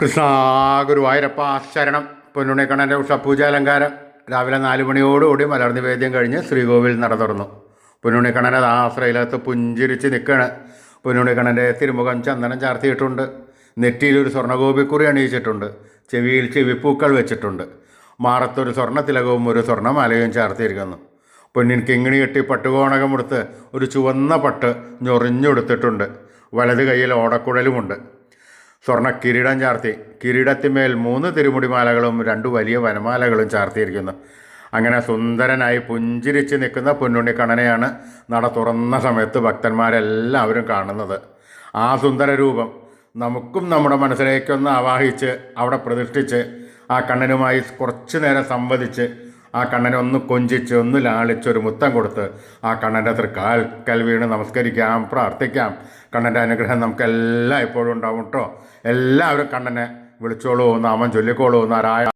കൃഷ്ണ ഗുരുവായൂരപ്പ ശരണം പൊന്നുണിക്കണ്ണന്റെ രാവിലെ നാല് മണിയോടുകൂടി മലർന്ന് നിവേദ്യം കഴിഞ്ഞ് ശ്രീകോവിൽ നട തുറന്നു. പൊന്നുണിക്കണ്ണനെ ആശ്രയിലകത്ത് പുഞ്ചിരിച്ച് നിൽക്കുകയാണ് പൊന്നുണിക്കണ്ണന്റെ തിരുമുഖം ചന്ദനം ചാർത്തിയിട്ടുണ്ട്. നെറ്റിയിലൊരു സ്വർണഗോപിക്കുറി അണിയിച്ചിട്ടുണ്ട്. ചെവിയിൽ ചെവിപ്പൂക്കൾ വെച്ചിട്ടുണ്ട്. മാറത്തൊരു സ്വർണ തിലകവും ഒരു സ്വർണമാലയും ചാർത്തിയിരിക്കുന്നു. പൊന്നിൻ കിങ്ങിണി കെട്ടി പട്ടുകോണകമെടുത്ത് ഒരു ചുവന്ന പട്ട് ഞൊറിഞ്ഞെടുത്തിട്ടുണ്ട്. വലത് കൈയിൽ ഓടക്കുഴലുമുണ്ട്. സ്വർണ കിരീടം ചാർത്തി. കിരീടത്തിന്മേൽ മൂന്ന് തിരുമുടിമാലകളും രണ്ട് വലിയ വനമാലകളും ചാർത്തിയിരിക്കുന്നു. അങ്ങനെ സുന്ദരനായി പുഞ്ചിരിച്ച് നിൽക്കുന്ന പൊന്നുണ്ണിക്കണ്ണനെയാണ് നട തുറന്ന സമയത്ത് ഭക്തന്മാരെല്ലാവരും കാണുന്നത്. ആ സുന്ദര രൂപം നമുക്കും നമ്മുടെ മനസ്സിലേക്കൊന്ന് ആവാഹിച്ച് അവിടെ പ്രതിഷ്ഠിച്ച് ആ കണ്ണനുമായി കുറച്ചു നേരം സംവദിച്ച് ആ കണ്ണനെ ഒന്ന് കൊഞ്ചിച്ച് ഒന്ന് ലാളിച്ച് ഒരു മുത്തം കൊടുത്ത് ആ കണ്ണന്റെ തൃക്കാൽക്കൽ വീണ് നമസ്കരിക്കാം പ്രാർത്ഥിക്കാം. കണ്ണന്റെ അനുഗ്രഹം നമുക്ക് എല്ലാം എപ്പോഴും ഉണ്ടാവും കേട്ടോ. എല്ലാവരും കണ്ണനെ വിളിച്ചോളൂ നാമം ചൊല്ലിക്കോളൂ നാരായ